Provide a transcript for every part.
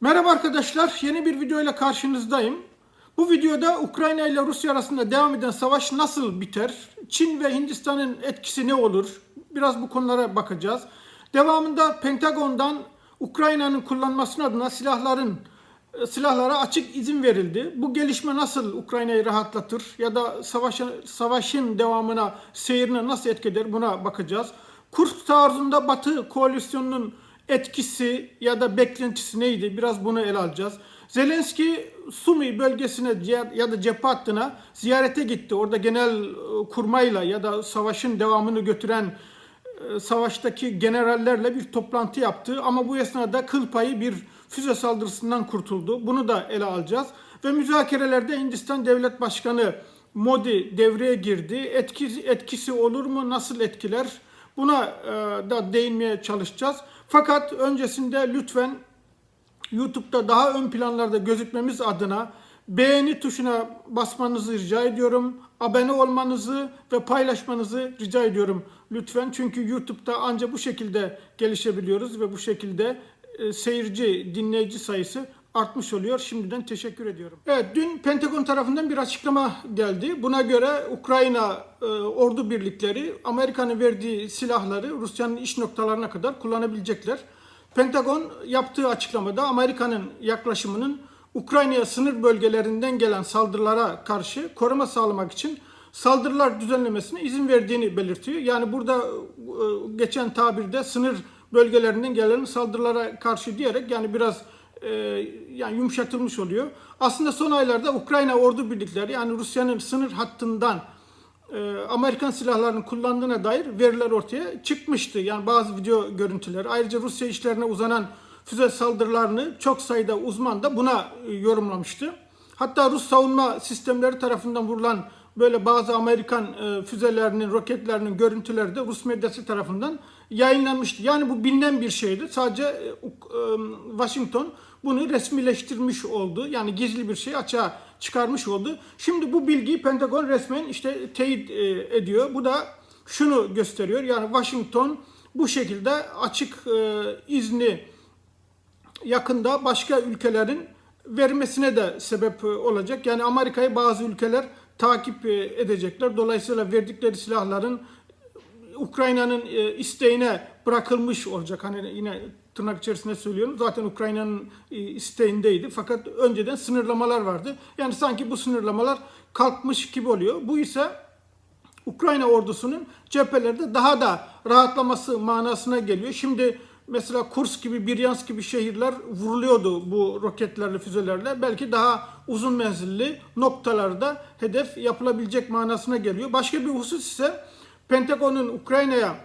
Merhaba arkadaşlar, yeni bir video ile karşınızdayım. Bu videoda Ukrayna ile Rusya arasında devam eden savaş nasıl biter? Çin ve Hindistan'ın etkisi ne olur? Biraz bu konulara bakacağız. Devamında Pentagon'dan Ukrayna'nın kullanmasına adına silahların e, silahlara açık izin verildi. Bu gelişme nasıl Ukrayna'yı rahatlatır ya da savaşın, savaşın devamına, seyrine nasıl etki eder buna bakacağız. Kursk taarruzunda Batı koalisyonunun etkisi ya da beklentisi neydi? Biraz bunu ele alacağız. Zelenski Sumi bölgesine ya da cephe hattına ziyarete gitti. Orada genel e, kurmayla ya da savaşın devamını götüren e, savaştaki generallerle bir toplantı yaptı. Ama bu esnada kıl payı bir füze saldırısından kurtuldu. Bunu da ele alacağız. Ve müzakerelerde Hindistan Devlet Başkanı Modi devreye girdi. Etkisi, etkisi olur mu? Nasıl etkiler? Buna e, da değinmeye çalışacağız. Fakat öncesinde lütfen YouTube'da daha ön planlarda gözükmemiz adına beğeni tuşuna basmanızı rica ediyorum. Abone olmanızı ve paylaşmanızı rica ediyorum lütfen. Çünkü YouTube'da ancak bu şekilde gelişebiliyoruz ve bu şekilde e, seyirci, dinleyici sayısı artmış oluyor. Şimdiden teşekkür ediyorum. Evet, dün Pentagon tarafından bir açıklama geldi. Buna göre Ukrayna e, ordu birlikleri Amerika'nın verdiği silahları Rusya'nın iş noktalarına kadar kullanabilecekler. Pentagon yaptığı açıklamada Amerika'nın yaklaşımının Ukrayna'ya sınır bölgelerinden gelen saldırılara karşı koruma sağlamak için saldırılar düzenlemesine izin verdiğini belirtiyor. Yani burada e, geçen tabirde sınır bölgelerinden gelen saldırılara karşı diyerek yani biraz e, yani yumuşatılmış oluyor. Aslında son aylarda Ukrayna ordu birlikleri yani Rusya'nın sınır hattından e, Amerikan silahlarını kullandığına dair veriler ortaya çıkmıştı. Yani bazı video görüntüleri. Ayrıca Rusya işlerine uzanan füze saldırılarını çok sayıda uzman da buna e, yorumlamıştı. Hatta Rus savunma sistemleri tarafından vurulan böyle bazı Amerikan e, füzelerinin, roketlerinin görüntüleri de Rus medyası tarafından yayınlanmıştı. Yani bu bilinen bir şeydi. Sadece e, Washington bunu resmileştirmiş oldu. Yani gizli bir şey açığa çıkarmış oldu. Şimdi bu bilgiyi Pentagon resmen işte teyit e, ediyor. Bu da şunu gösteriyor. Yani Washington bu şekilde açık e, izni yakında başka ülkelerin vermesine de sebep olacak. Yani Amerika'yı bazı ülkeler takip edecekler. Dolayısıyla verdikleri silahların Ukrayna'nın isteğine bırakılmış olacak. Hani yine tırnak içerisinde söylüyorum. Zaten Ukrayna'nın isteğindeydi. Fakat önceden sınırlamalar vardı. Yani sanki bu sınırlamalar kalkmış gibi oluyor. Bu ise Ukrayna ordusunun cephelerde daha da rahatlaması manasına geliyor. Şimdi mesela Kurs gibi, Biryansk gibi şehirler vuruluyordu bu roketlerle, füzelerle. Belki daha uzun menzilli noktalarda hedef yapılabilecek manasına geliyor. Başka bir husus ise Pentagon'un Ukrayna'ya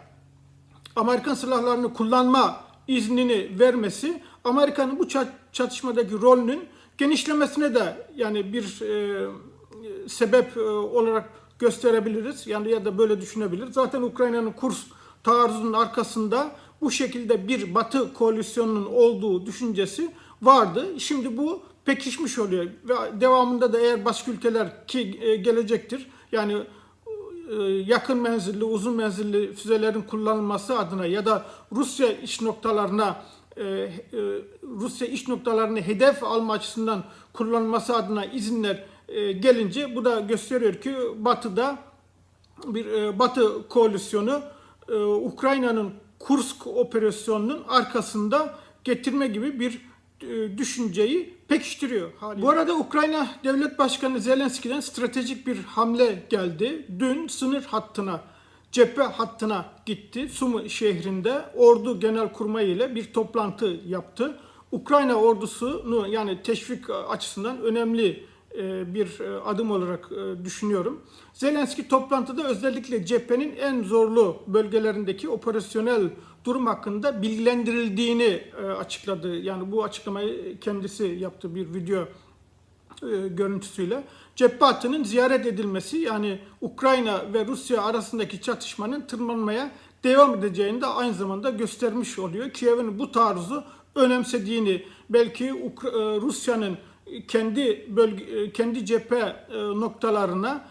Amerikan silahlarını kullanma iznini vermesi Amerika'nın bu çatışmadaki rolünün genişlemesine de yani bir e, sebep e, olarak gösterebiliriz. Yani ya da böyle düşünebiliriz. Zaten Ukrayna'nın kurs taarruzunun arkasında bu şekilde bir Batı koalisyonunun olduğu düşüncesi vardı. Şimdi bu pekişmiş oluyor ve devamında da eğer başka ülkeler ki e, gelecektir. Yani e, yakın menzilli, uzun menzilli füzelerin kullanılması adına ya da Rusya iş noktalarına e, Rusya iş noktalarını hedef alma açısından kullanılması adına izinler gelince bu da gösteriyor ki Batı'da bir Batı koalisyonu Ukrayna'nın Kursk operasyonunun arkasında getirme gibi bir e, düşünceyi pekiştiriyor. Haliyle. Bu arada Ukrayna Devlet Başkanı Zelenski'den stratejik bir hamle geldi. Dün sınır hattına, cephe hattına gitti. Sumu şehrinde ordu genel kurmay ile bir toplantı yaptı. Ukrayna ordusunu yani teşvik açısından önemli bir e, adım olarak düşünüyorum. Zelenski toplantıda özellikle cephenin en zorlu bölgelerindeki operasyonel durum hakkında bilgilendirildiğini e, açıkladı. Yani bu açıklamayı kendisi yaptı bir video e, görüntüsüyle. Cephe hattının ziyaret edilmesi yani Ukrayna ve Rusya arasındaki çatışmanın tırmanmaya devam edeceğini de aynı zamanda göstermiş oluyor. Kiev'in bu taarruzu önemsediğini, belki e, Rusya'nın kendi bölge, kendi cephe noktalarına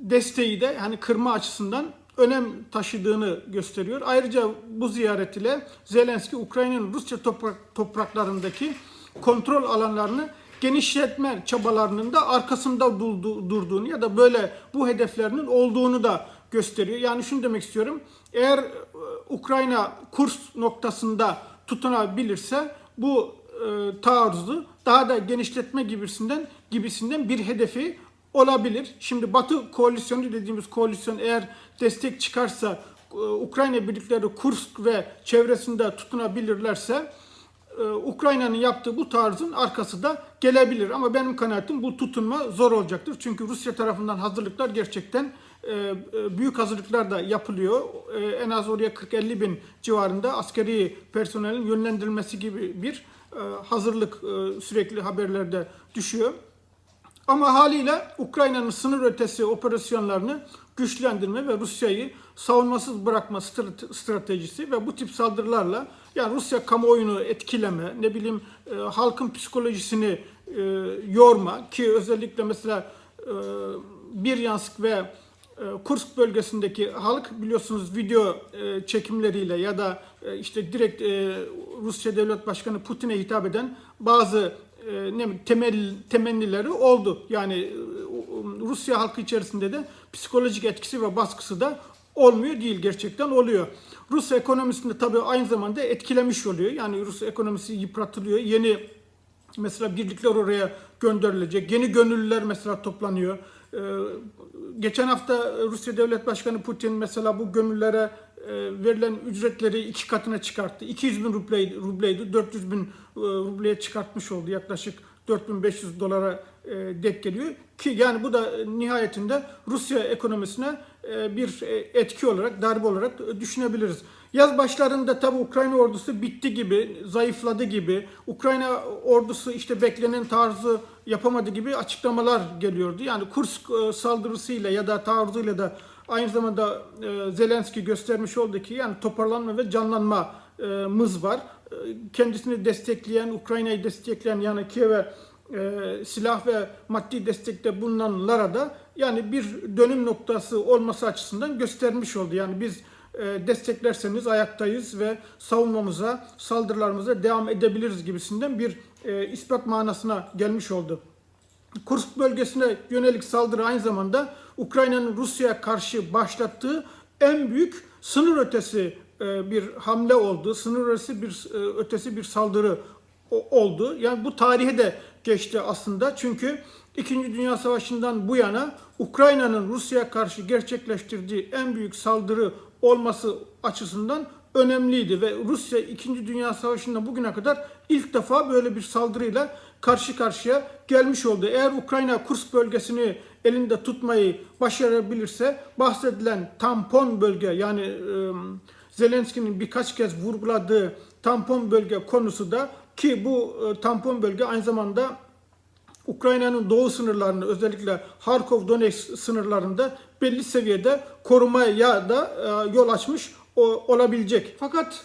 desteği de hani kırma açısından önem taşıdığını gösteriyor. Ayrıca bu ziyaret ile Zelenski Ukrayna'nın Rusya toprak, topraklarındaki kontrol alanlarını genişletme çabalarının da arkasında durdu- durduğunu ya da böyle bu hedeflerinin olduğunu da gösteriyor. Yani şunu demek istiyorum. Eğer e, Ukrayna kurs noktasında tutunabilirse bu e, taarruzu daha da genişletme gibisinden gibisinden bir hedefi olabilir. Şimdi Batı koalisyonu dediğimiz koalisyon eğer destek çıkarsa e, Ukrayna birlikleri Kursk ve çevresinde tutunabilirlerse e, Ukrayna'nın yaptığı bu tarzın arkası da gelebilir. Ama benim kanaatim bu tutunma zor olacaktır. Çünkü Rusya tarafından hazırlıklar gerçekten e, büyük hazırlıklar da yapılıyor. En az oraya 40-50 bin civarında askeri personelin yönlendirilmesi gibi bir hazırlık e, sürekli haberlerde düşüyor. Ama haliyle Ukrayna'nın sınır ötesi operasyonlarını güçlendirme ve Rusya'yı savunmasız bırakma strate- stratejisi ve bu tip saldırılarla yani Rusya kamuoyunu etkileme, ne bileyim e, halkın psikolojisini e, yorma ki özellikle mesela e, Biryansk ve e, Kursk bölgesindeki halk biliyorsunuz video e, çekimleriyle ya da e, işte direkt e, Rusya Devlet Başkanı Putin'e hitap eden bazı ne temel temennileri oldu. Yani e, Rusya halkı içerisinde de psikolojik etkisi ve baskısı da olmuyor değil gerçekten oluyor. Rus ekonomisinde tabii aynı zamanda etkilemiş oluyor. Yani Rus ekonomisi yıpratılıyor. Yeni mesela birlikler oraya gönderilecek. Yeni gönüllüler mesela toplanıyor. Ee, geçen hafta Rusya Devlet Başkanı Putin mesela bu gönüllere e, verilen ücretleri iki katına çıkarttı. 200 bin rubleydi, rubleydi 400 bin e, rubleye çıkartmış oldu. Yaklaşık 4500 dolara e, denk geliyor. Ki yani bu da nihayetinde Rusya ekonomisine bir etki olarak, darbe olarak düşünebiliriz. Yaz başlarında tabi Ukrayna ordusu bitti gibi, zayıfladı gibi, Ukrayna ordusu işte beklenen tarzı yapamadı gibi açıklamalar geliyordu. Yani Kursk e, saldırısıyla ya da taarruzuyla da aynı zamanda e, Zelenski göstermiş oldu ki yani toparlanma ve canlanmamız var. E, Kendisini destekleyen, Ukrayna'yı destekleyen yani Kiev'e silah ve maddi destekte bulunanlara da yani bir dönüm noktası olması açısından göstermiş oldu. Yani biz desteklerseniz ayaktayız ve savunmamıza, saldırılarımıza devam edebiliriz gibisinden bir e, ispat manasına gelmiş oldu. Kursk bölgesine yönelik saldırı aynı zamanda Ukrayna'nın Rusya'ya karşı başlattığı en büyük sınır ötesi e, bir hamle oldu. Sınır ötesi bir e, ötesi bir saldırı oldu. Yani bu tarihe de geçti aslında. Çünkü İkinci Dünya Savaşı'ndan bu yana Ukrayna'nın Rusya'ya karşı gerçekleştirdiği en büyük saldırı olması açısından önemliydi ve Rusya 2. Dünya Savaşı'nda bugüne kadar ilk defa böyle bir saldırıyla karşı karşıya gelmiş oldu. Eğer Ukrayna Kursk bölgesini elinde tutmayı başarabilirse bahsedilen tampon bölge yani e, Zelenski'nin birkaç kez vurguladığı tampon bölge konusu da ki bu e, tampon bölge aynı zamanda Ukrayna'nın doğu sınırlarını özellikle Harkov Donetsk sınırlarında belli seviyede korumaya da e, yol açmış olabilecek. Fakat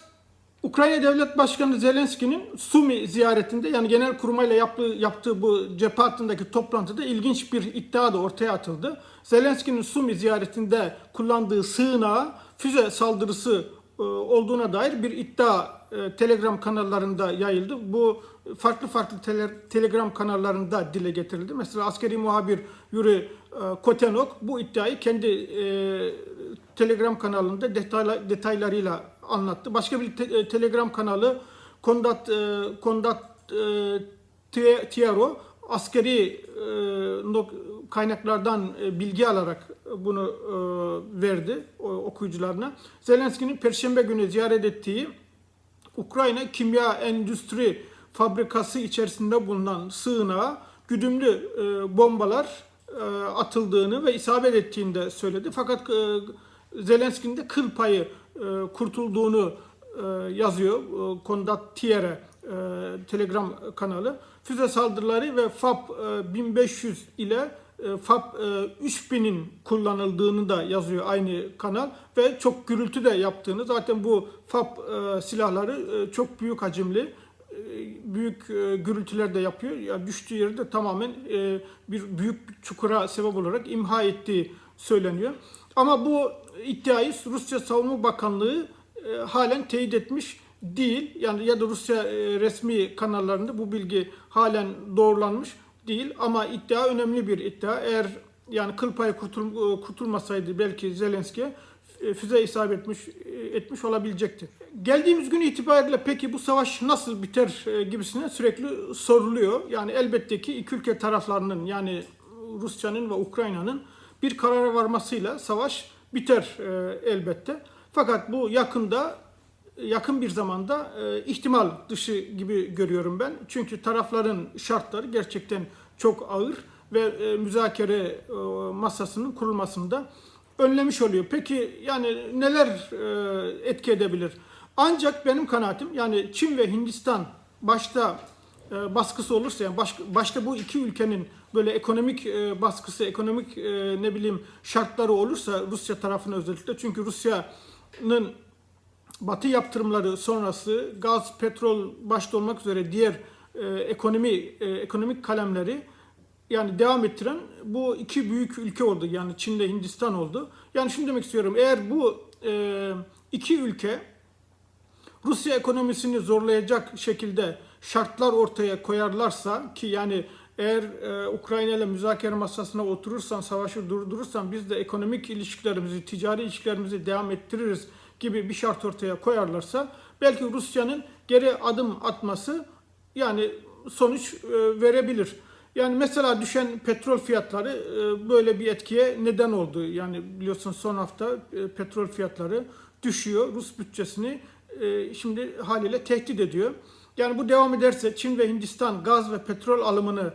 Ukrayna Devlet Başkanı Zelenski'nin Sumi ziyaretinde yani genel kurmayla yaptığı, yaptığı bu cephe hattındaki toplantıda ilginç bir iddia da ortaya atıldı. Zelenski'nin Sumi ziyaretinde kullandığı sığınağa füze saldırısı olduğuna dair bir iddia e, Telegram kanallarında yayıldı. Bu farklı farklı tele- Telegram kanallarında dile getirildi. Mesela askeri muhabir Yuri e, Kotenok bu iddiayı kendi e, Telegram kanalında detayla, detaylarıyla anlattı. Başka bir te- e, Telegram kanalı Kondat e, Kondat e, Tiero askeri e, kaynaklardan e, bilgi alarak bunu e, verdi o, okuyucularına. Zelenski'nin Perşembe günü ziyaret ettiği Ukrayna Kimya Endüstri Fabrikası içerisinde bulunan sığınağa güdümlü bombalar atıldığını ve isabet ettiğini de söyledi. Fakat Zelenski'nin de kıl payı kurtulduğunu yazıyor Kondat Tier'e Telegram kanalı. Füze saldırıları ve FAP e, 1500 ile e, FAP e, 3000'in kullanıldığını da yazıyor aynı kanal ve çok gürültü de yaptığını zaten bu FAP e, silahları e, çok büyük hacimli e, büyük e, gürültüler de yapıyor. Ya düştüğü yerde tamamen e, bir büyük çukura sebep olarak imha ettiği söyleniyor. Ama bu iddiayı Rusya Savunma Bakanlığı e, halen teyit etmiş değil. Yani ya da Rusya e, resmi kanallarında bu bilgi halen doğrulanmış değil. Ama iddia önemli bir iddia. Eğer yani kıl payı kurtul, e, kurtulmasaydı belki Zelenski e, füze isabet etmiş etmiş olabilecekti. Geldiğimiz gün itibariyle peki bu savaş nasıl biter gibisine sürekli soruluyor. Yani elbette ki iki ülke taraflarının yani Rusya'nın ve Ukrayna'nın bir karara varmasıyla savaş biter elbette. Fakat bu yakında yakın bir zamanda e, ihtimal dışı gibi görüyorum ben. Çünkü tarafların şartları gerçekten çok ağır ve e, müzakere e, masasının kurulmasında önlemiş oluyor. Peki yani neler e, etki edebilir? Ancak benim kanaatim yani Çin ve Hindistan başta baskısı olursa yani baş, başta bu iki ülkenin böyle ekonomik e, baskısı, ekonomik e, ne bileyim şartları olursa Rusya tarafına özellikle çünkü Rusya'nın Batı yaptırımları sonrası gaz, petrol başta olmak üzere diğer e, ekonomi e, ekonomik kalemleri yani devam ettiren bu iki büyük ülke oldu. Yani Çin ile Hindistan oldu. Yani şunu demek istiyorum. Eğer bu e, iki ülke Rusya ekonomisini zorlayacak şekilde şartlar ortaya koyarlarsa ki yani eğer e, Ukrayna ile müzakere masasına oturursan, savaşı durdurursan biz de ekonomik ilişkilerimizi, ticari ilişkilerimizi devam ettiririz gibi bir şart ortaya koyarlarsa belki Rusya'nın geri adım atması yani sonuç e, verebilir. Yani mesela düşen petrol fiyatları e, böyle bir etkiye neden oldu. Yani biliyorsun son hafta e, petrol fiyatları düşüyor. Rus bütçesini şimdi haliyle tehdit ediyor. Yani bu devam ederse Çin ve Hindistan gaz ve petrol alımını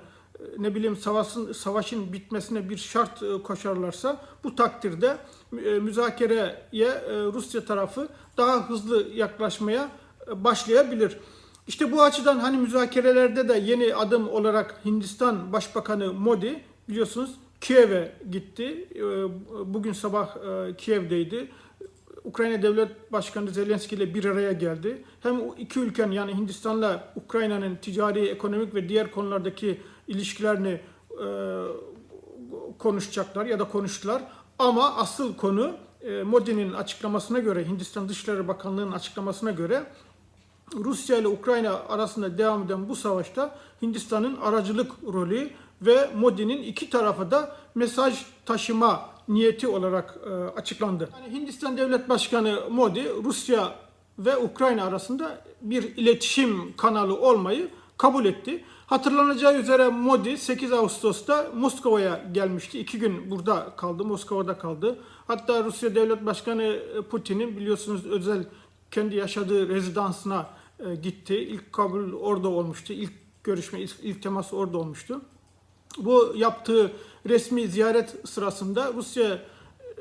ne bileyim savaşın savaşın bitmesine bir şart e, koşarlarsa bu takdirde e, müzakereye e, Rusya tarafı daha hızlı yaklaşmaya başlayabilir. İşte bu açıdan hani müzakerelerde de yeni adım olarak Hindistan Başbakanı Modi biliyorsunuz Kiev'e gitti. Bugün sabah Kiev'deydi. Ukrayna Devlet Başkanı Zelenski ile bir araya geldi. Hem iki ülkenin yani Hindistan'la Ukrayna'nın ticari, ekonomik ve diğer konulardaki ilişkilerini e, konuşacaklar ya da konuştular. Ama asıl konu e, Modi'nin açıklamasına göre, Hindistan Dışişleri Bakanlığı'nın açıklamasına göre Rusya ile Ukrayna arasında devam eden bu savaşta Hindistan'ın aracılık rolü ve Modi'nin iki tarafa da mesaj taşıma niyeti olarak e, açıklandı. Yani Hindistan Devlet Başkanı Modi Rusya ve Ukrayna arasında bir iletişim kanalı olmayı kabul etti. Hatırlanacağı üzere Modi 8 Ağustos'ta Moskova'ya gelmişti. İki gün burada kaldı, Moskova'da kaldı. Hatta Rusya Devlet Başkanı Putin'in biliyorsunuz özel kendi yaşadığı rezidansına e, gitti. İlk kabul orada olmuştu. İlk görüşme, ilk, ilk temas orada olmuştu. Bu yaptığı resmi ziyaret sırasında Rusya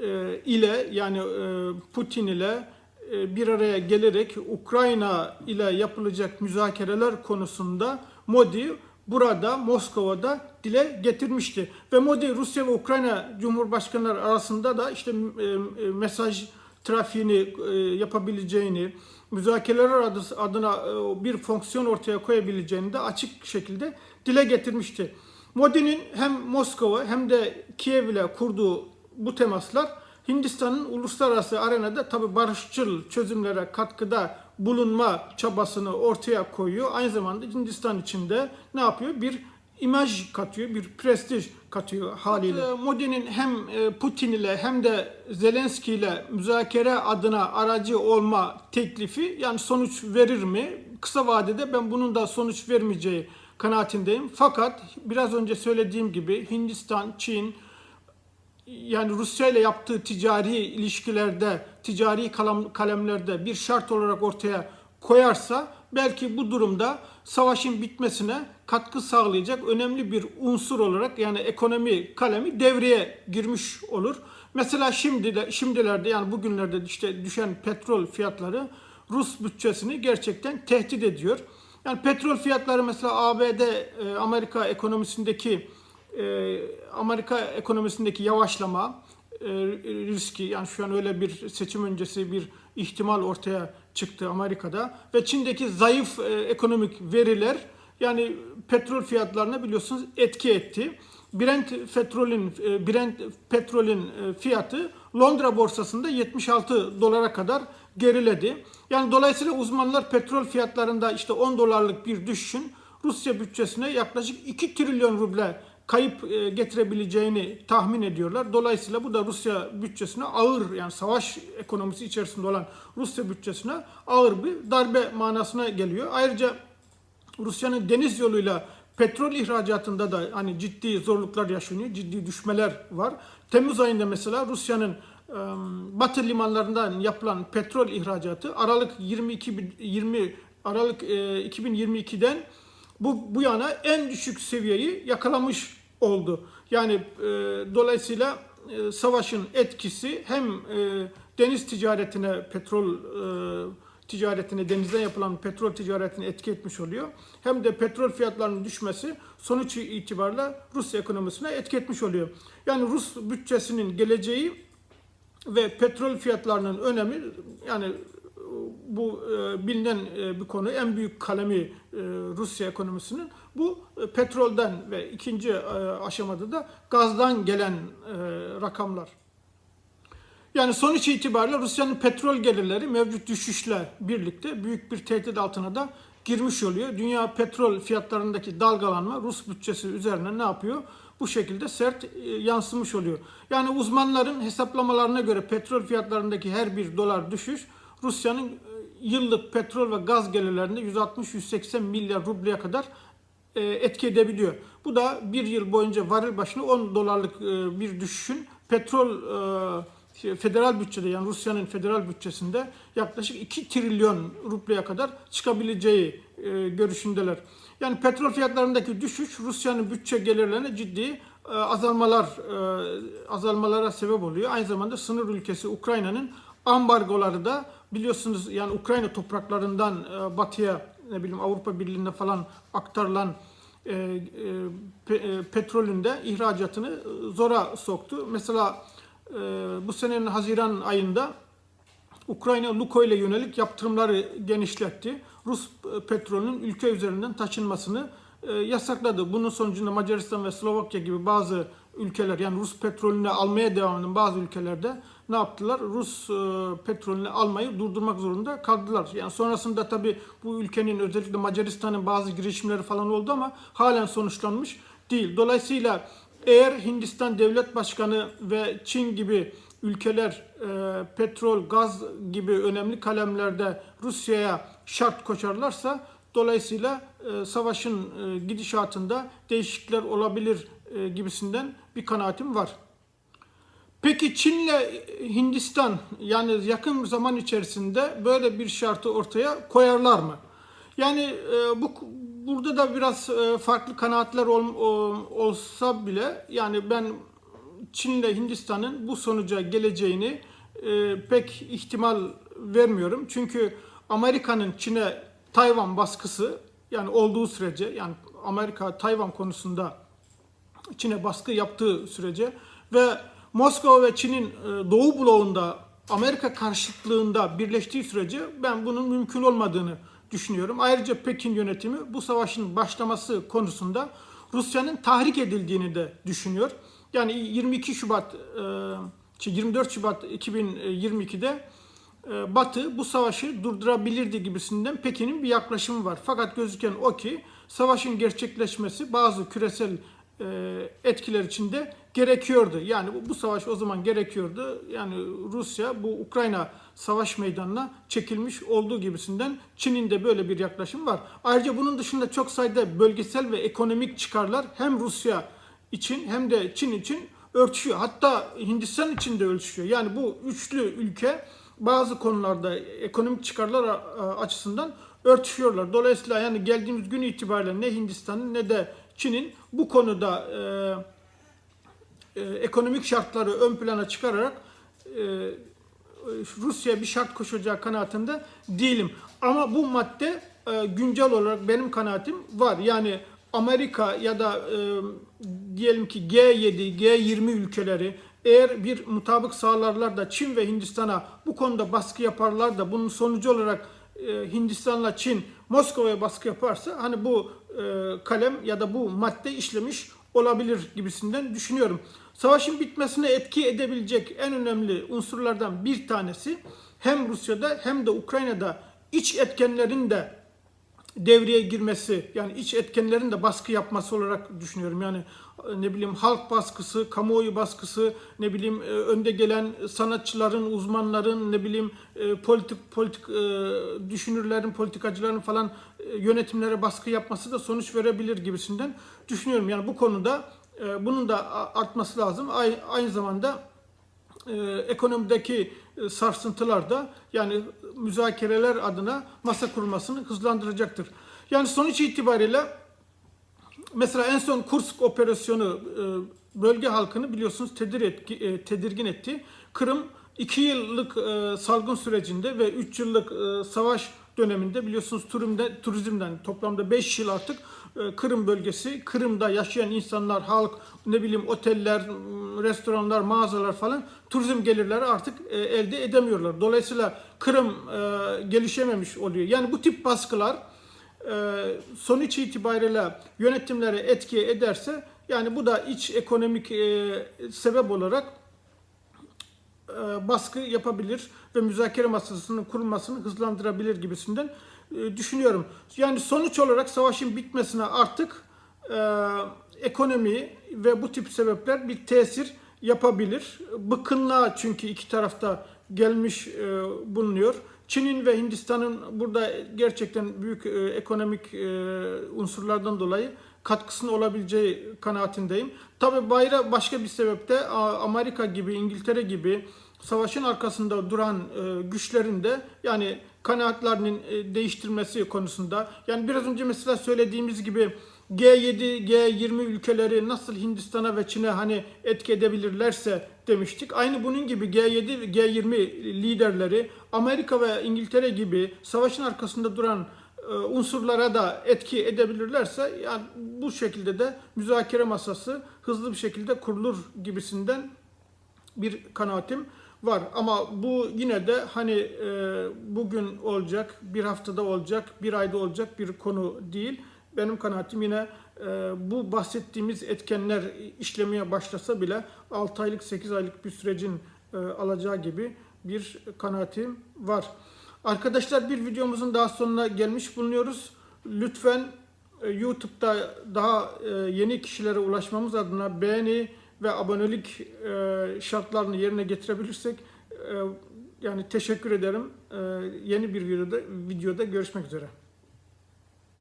e, ile yani e, Putin ile e, bir araya gelerek Ukrayna ile yapılacak müzakereler konusunda Modi burada Moskova'da dile getirmişti. Ve Modi Rusya ve Ukrayna Cumhurbaşkanları arasında da işte e, e, mesaj trafiğini e, yapabileceğini, müzakereler adı- adına e, bir fonksiyon ortaya koyabileceğini de açık şekilde dile getirmişti. Modi'nin hem Moskova hem de Kiev ile kurduğu bu temaslar Hindistan'ın uluslararası arenada tabi barışçıl çözümlere katkıda bulunma çabasını ortaya koyuyor. Aynı zamanda Hindistan içinde ne yapıyor? Bir imaj katıyor, bir prestij katıyor haliyle. Modi'nin hem e, Putin ile hem de Zelenski ile müzakere adına aracı olma teklifi yani sonuç verir mi? Kısa vadede ben bunun da sonuç vermeyeceği kanaatindeyim. Fakat biraz önce söylediğim gibi Hindistan, Çin, yani Rusya ile yaptığı ticari ilişkilerde, ticari kalem, kalemlerde bir şart olarak ortaya koyarsa belki bu durumda savaşın bitmesine katkı sağlayacak önemli bir unsur olarak yani ekonomi kalemi devreye girmiş olur. Mesela şimdi de şimdilerde yani bugünlerde işte düşen petrol fiyatları Rus bütçesini gerçekten tehdit ediyor. Yani petrol fiyatları mesela ABD, e, Amerika ekonomisindeki e, Amerika ekonomisindeki yavaşlama e, riski yani şu an öyle bir seçim öncesi bir ihtimal ortaya çıktı Amerika'da ve Çin'deki zayıf e, ekonomik veriler yani petrol fiyatlarına biliyorsunuz etki etti. Brent petrolün e, Brent petrolün fiyatı Londra borsasında 76 dolara kadar geriledi. Yani dolayısıyla uzmanlar petrol fiyatlarında işte 10 dolarlık bir düşüşün Rusya bütçesine yaklaşık 2 trilyon ruble kayıp e, getirebileceğini tahmin ediyorlar. Dolayısıyla bu da Rusya bütçesine ağır yani savaş ekonomisi içerisinde olan Rusya bütçesine ağır bir darbe manasına geliyor. Ayrıca Rusya'nın deniz yoluyla petrol ihracatında da hani ciddi zorluklar yaşanıyor, ciddi düşmeler var. Temmuz ayında mesela Rusya'nın e, Batı limanlarından yapılan petrol ihracatı Aralık 22 20 Aralık e, 2022'den bu bu yana en düşük seviyeyi yakalamış oldu. Yani e, dolayısıyla e, savaşın etkisi hem e, deniz ticaretine, petrol e, ticaretine, denizden yapılan petrol ticaretine etki etmiş oluyor. Hem de petrol fiyatlarının düşmesi sonuç itibariyle Rusya ekonomisine etki etmiş oluyor. Yani Rus bütçesinin geleceği ve petrol fiyatlarının önemi yani bu e, bilinen e, bir konu en büyük kalemi e, Rusya ekonomisinin bu e, petrolden ve ikinci e, aşamada da gazdan gelen e, rakamlar. Yani sonuç itibariyle Rusya'nın petrol gelirleri mevcut düşüşle birlikte büyük bir tehdit altına da girmiş oluyor. Dünya petrol fiyatlarındaki dalgalanma Rus bütçesi üzerine ne yapıyor? Bu şekilde sert e, yansımış oluyor. Yani uzmanların hesaplamalarına göre petrol fiyatlarındaki her bir dolar düşüş Rusya'nın e, yıllık petrol ve gaz gelirlerinde 160-180 milyar rubleye kadar e, etki edebiliyor. Bu da bir yıl boyunca varil başına 10 dolarlık e, bir düşüşün petrol şey, federal bütçede yani Rusya'nın federal bütçesinde yaklaşık 2 trilyon rubleye kadar çıkabileceği görüşündeler. Yani petrol fiyatlarındaki düşüş Rusya'nın bütçe gelirlerine ciddi azalmalar azalmalara sebep oluyor. Aynı zamanda sınır ülkesi Ukrayna'nın ambargoları da biliyorsunuz yani Ukrayna topraklarından e, batıya ne bileyim Avrupa Birliği'ne falan aktarılan e, e, pe, e, petrolün de ihracatını e, zora soktu. Mesela e, bu senenin Haziran ayında Ukrayna Lukoil'e yönelik yaptırımları genişletti. Rus e, petrolünün ülke üzerinden taşınmasını e, yasakladı. Bunun sonucunda Macaristan ve Slovakya gibi bazı ülkeler yani Rus petrolünü almaya devam eden bazı ülkelerde ne yaptılar? Rus e, petrolünü almayı durdurmak zorunda kaldılar. Yani sonrasında tabi bu ülkenin özellikle Macaristan'ın bazı girişimleri falan oldu ama halen sonuçlanmış değil. Dolayısıyla eğer Hindistan Devlet Başkanı ve Çin gibi ülkeler e, petrol, gaz gibi önemli kalemlerde Rusya'ya şart koşarlarsa dolayısıyla e, savaşın e, gidişatında değişiklikler olabilir e, gibisinden bir kanaatim var. Peki Çin'le Hindistan yani yakın zaman içerisinde böyle bir şartı ortaya koyarlar mı? Yani e, bu burada da biraz e, farklı kanaatler ol, o, olsa bile yani ben Çin'le Hindistan'ın bu sonuca geleceğini e, pek ihtimal vermiyorum. Çünkü Amerika'nın Çin'e Tayvan baskısı yani olduğu sürece yani Amerika Tayvan konusunda Çin'e baskı yaptığı sürece ve Moskova ve Çin'in e, Doğu bloğunda Amerika karşıtlığında birleştiği sürece ben bunun mümkün olmadığını düşünüyorum. Ayrıca Pekin yönetimi bu savaşın başlaması konusunda Rusya'nın tahrik edildiğini de düşünüyor. Yani 22 Şubat 24 e, şey, Şubat 2022'de e, Batı bu savaşı durdurabilirdi gibisinden Pekin'in bir yaklaşımı var. Fakat gözüken o ki savaşın gerçekleşmesi bazı küresel etkiler içinde gerekiyordu. Yani bu, bu savaş o zaman gerekiyordu. Yani Rusya bu Ukrayna savaş meydanına çekilmiş olduğu gibisinden Çin'in de böyle bir yaklaşım var. Ayrıca bunun dışında çok sayıda bölgesel ve ekonomik çıkarlar hem Rusya için hem de Çin için örtüşüyor. Hatta Hindistan için de ölçüşüyor. Yani bu üçlü ülke bazı konularda ekonomik çıkarlar açısından örtüşüyorlar. Dolayısıyla yani geldiğimiz gün itibariyle ne Hindistan'ın ne de Çin'in bu konuda e, e, ekonomik şartları ön plana çıkararak e, Rusya bir şart koşacağı kanaatinde değilim. Ama bu madde e, güncel olarak benim kanaatim var. Yani Amerika ya da e, diyelim ki G7, G20 ülkeleri eğer bir mutabık sağlarlar da Çin ve Hindistan'a bu konuda baskı yaparlar da bunun sonucu olarak e, Hindistan'la Çin Moskova'ya baskı yaparsa hani bu e, kalem ya da bu madde işlemiş olabilir gibisinden düşünüyorum. Savaşın bitmesine etki edebilecek en önemli unsurlardan bir tanesi hem Rusya'da hem de Ukrayna'da iç etkenlerin de devreye girmesi yani iç etkenlerin de baskı yapması olarak düşünüyorum. Yani e, ne bileyim halk baskısı, kamuoyu baskısı, ne bileyim e, önde gelen sanatçıların, uzmanların, ne bileyim e, politik politik düşünürlerin, politikacıların falan yönetimlere baskı yapması da sonuç verebilir gibisinden düşünüyorum. Yani bu konuda e, bunun da artması lazım. Ay- Aynı zamanda e, ekonomideki e, sarsıntılar da yani müzakereler adına masa kurulmasını hızlandıracaktır. Yani sonuç itibariyle mesela en son Kursk operasyonu bölge halkını biliyorsunuz tedirgin etti. Kırım 2 yıllık salgın sürecinde ve 3 yıllık savaş döneminde biliyorsunuz turizmden, turizmden toplamda 5 yıl artık e, Kırım bölgesi, Kırım'da yaşayan insanlar, halk, ne bileyim oteller, restoranlar, mağazalar falan turizm gelirleri artık e, elde edemiyorlar. Dolayısıyla Kırım e, gelişememiş oluyor. Yani bu tip baskılar sonuç itibariyle yönetimlere etki ederse yani bu da iç ekonomik sebep olarak baskı yapabilir ve müzakere masasının kurulmasını hızlandırabilir gibisinden e, düşünüyorum. Yani sonuç olarak savaşın bitmesine artık e, ekonomi ve bu tip sebepler bir tesir yapabilir. Bıkkınlığa çünkü iki tarafta gelmiş e, bulunuyor. Çin'in ve Hindistan'ın burada gerçekten büyük e, ekonomik e, unsurlardan dolayı katkısının olabileceği kanaatindeyim. Tabi bayra başka bir sebepte A- Amerika gibi, İngiltere gibi savaşın arkasında duran e, güçlerin de yani kanaatlerinin e, değiştirmesi konusunda yani biraz önce mesela söylediğimiz gibi G7, G20 ülkeleri nasıl Hindistan'a ve Çin'e hani etki edebilirlerse demiştik. Aynı bunun gibi G7 ve G20 liderleri Amerika ve İngiltere gibi savaşın arkasında duran e, unsurlara da etki edebilirlerse yani bu şekilde de müzakere masası hızlı bir şekilde kurulur gibisinden bir kanaatim var. Ama bu yine de hani e, bugün olacak, bir haftada olacak, bir ayda olacak bir konu değil. Benim kanaatim yine e, bu bahsettiğimiz etkenler işlemeye başlasa bile 6 aylık, 8 aylık bir sürecin e, alacağı gibi bir kanaatim var. Arkadaşlar bir videomuzun daha sonuna gelmiş bulunuyoruz. Lütfen e, YouTube'da daha e, yeni kişilere ulaşmamız adına beğeni ve abonelik e, şartlarını yerine getirebilirsek e, yani teşekkür ederim. E, Yeni bir videoda, videoda görüşmek üzere.